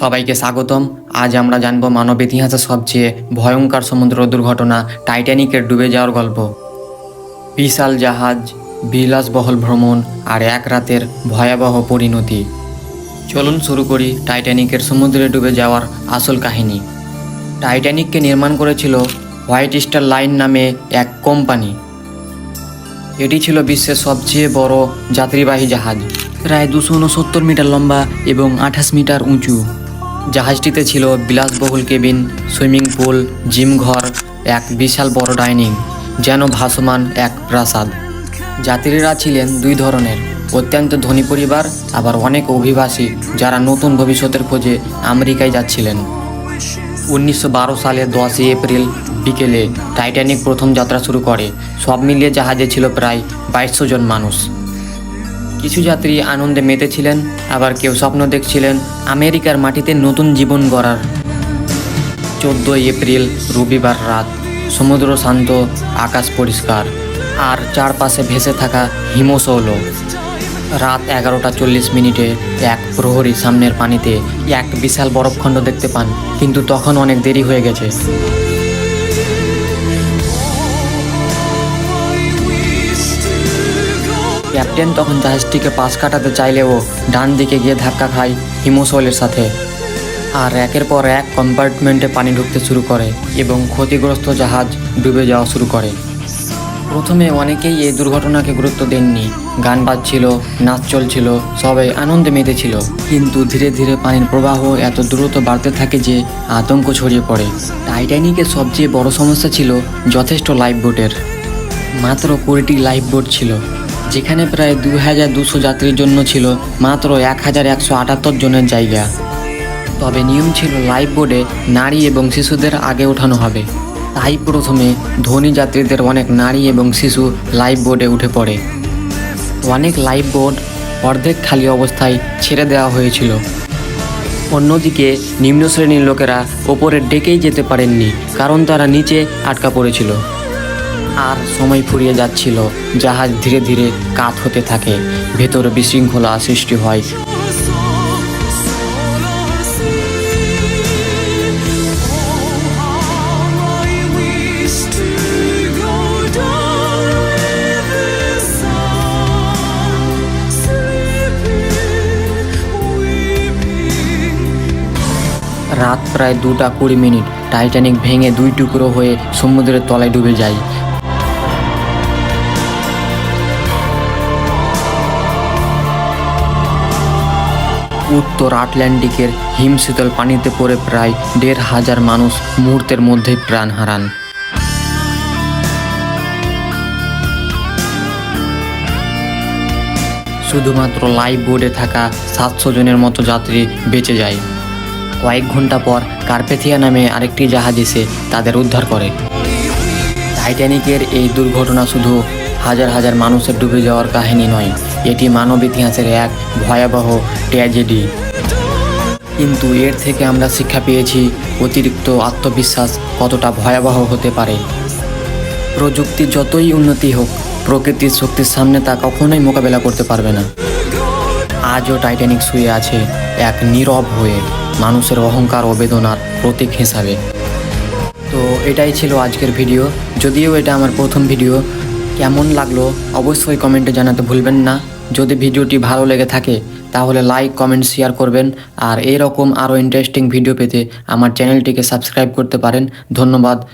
সবাইকে স্বাগতম। আজ আমরা জানব মানব ইতিহাসের সবচেয়ে ভয়ঙ্কর সমুদ্র দুর্ঘটনা টাইটানিকের ডুবে যাওয়ার গল্প। বিশাল জাহাজ, বিলাসবহল ভ্রমণ আর এক রাতের ভয়াবহ পরিণতি। চলুন শুরু করি টাইটানিকের সমুদ্রে ডুবে যাওয়ার আসল কাহিনী। টাইটানিককে নির্মাণ করেছিল হোয়াইট স্টার লাইন নামে এক কোম্পানি। এটি ছিল বিশ্বের সবচেয়ে বড় যাত্রীবাহী জাহাজ। প্রায় দুশো উনসত্তর মিটার লম্বা এবং আঠাশ মিটার উঁচু। জাহাজটিতে ছিল বিলাসবহুল কেবিন, সুইমিং পুল জিম ঘর এক বিশাল বড় ডাইনিং, যেন ভাসমান এক প্রাসাদ। যাত্রীরা ছিলেন দুই ধরনের, অত্যন্ত ধনী পরিবার, আবার অনেক অভিবাসী, যারা নতুন ভবিষ্যতের খোঁজে আমেরিকায় যাচ্ছিলেন। উনিশশো বারো সালে দশই এপ্রিল বিকেলে টাইটানিক প্রথম যাত্রা শুরু করে। সব মিলিয়ে জাহাজে ছিল প্রায় বাইশশো জন মানুষ। কিছু যাত্রী আনন্দে মেতেছিলেন, আবার কেউ স্বপ্ন দেখছিলেন আমেরিকার মাটিতে নতুন জীবন গড়ার। চোদ্দোই এপ্রিল, রবিবার রাত, সমুদ্র শান্ত, আকাশ পরিষ্কার, আর চারপাশে ভেসে থাকা হিমশৈল। রাত এগারোটা চল্লিশ মিনিটে এক প্রহরী সামনের পানিতে এক বিশাল বরফখণ্ড দেখতে পান, কিন্তু তখন অনেক দেরি হয়ে গেছে। ক্যাপ্টেন তখন জাহাজটিকে পাশ কাটাতে চাইলেও ডান দিকে গিয়ে ধাক্কা খায় হিমশৈলের সাথে। আর একের পর এক কম্পার্টমেন্টে পানি ঢুকতে শুরু করে এবং ক্ষতিগ্রস্ত জাহাজ ডুবে যাওয়া শুরু করে। প্রথমে অনেকেই এই দুর্ঘটনাকে গুরুত্ব দেননি। গান বাজছিল, নাচ চলছিল, সবাই আনন্দে মেতেছিল। কিন্তু ধীরে ধীরে পানির প্রবাহ এত দ্রুত বাড়তে থাকে যে আতঙ্ক ছড়িয়ে পড়ে। টাইটানিকের সবচেয়ে বড় সমস্যা ছিল যথেষ্ট লাইফ বোটের মাত্র কুড়িটি লাইফ বোট ছিল। যেখানে প্রায় দু হাজার দুশো যাত্রীর জন্য ছিল মাত্র এক হাজার একশো আটাত্তর জনের জায়গা। তবে নিয়ম ছিল লাইফ বোর্ডে নারী এবং শিশুদের আগে ওঠানো হবে। তাই প্রথমে ধনী যাত্রীদের অনেক নারী এবং শিশু লাইফ বোর্ডে উঠে পড়ে। অনেক লাইফ বোর্ড অর্ধেক খালি অবস্থায় ছেড়ে দেওয়া হয়েছিল। অন্যদিকে নিম্ন শ্রেণির লোকেরা ওপরে ডেকেই যেতে পারেননি, কারণ তারা নিচে আটকা পড়েছিল। আর সময় ফুরিয়ে যাচ্ছিল। জাহাজ ধীরে ধীরে কাত হতে থাকে। ভেতরে বিশৃঙ্খলা সৃষ্টি হয়। রাত প্রায় দুটা কুড়ি মিনিট। টাইটানিক ভেঙে দুই টুকরো হয়ে সমুদ্রের তলায় ডুবে যায়। উত্তর আটলান্টিকের হিমশীতল পানিতে পড়ে প্রায় দেড় হাজার মানুষ মুহূর্তের মধ্যেই প্রাণ হারান। শুধুমাত্র লাইভ বোর্ডে থাকা সাতশো জনের মতো যাত্রী বেঁচে যায়। কয়েক ঘণ্টা পর কার্পেথিয়া নামে আরেকটি জাহাজ এসে তাদের উদ্ধার করে। টাইটানিকের এই দুর্ঘটনা শুধু হাজার হাজার মানুষের ডুবে যাওয়ার কাহিনী নয় এটি মানব ইতিহাসের এক ভয়াবহ ট্র্যাজেডি কিন্তু এর থেকে আমরা শিক্ষা পেয়েছি অতিরিক্ত আত্মবিশ্বাস কতটা ভয়াবহ হতে পারে। প্রযুক্তি যতই উন্নতি হোক, প্রকৃতির শক্তির সামনে তা কখনোই মোকাবেলা করতে পারবে না। আজও টাইটানিক শুয়ে আছে এক নীরব হয়ে, মানুষের অহংকার ও বেদনার প্রতীক হিসাবে। তো এটাই ছিল আজকের ভিডিও যদিও এটা আমার প্রথম ভিডিও কেমন লাগল অবশ্যই কমেন্টে জানাতে ভুলবেন না। যদি ভিডিওটি ভালো লেগে থাকে, তাহলে লাইক, কমেন্ট, শেয়ার করবেন। আর এরকম আরও ইন্টারেস্টিং ভিডিও পেতে আমার চ্যানেলটিকে সাবস্ক্রাইব করতে পারেন। ধন্যবাদ।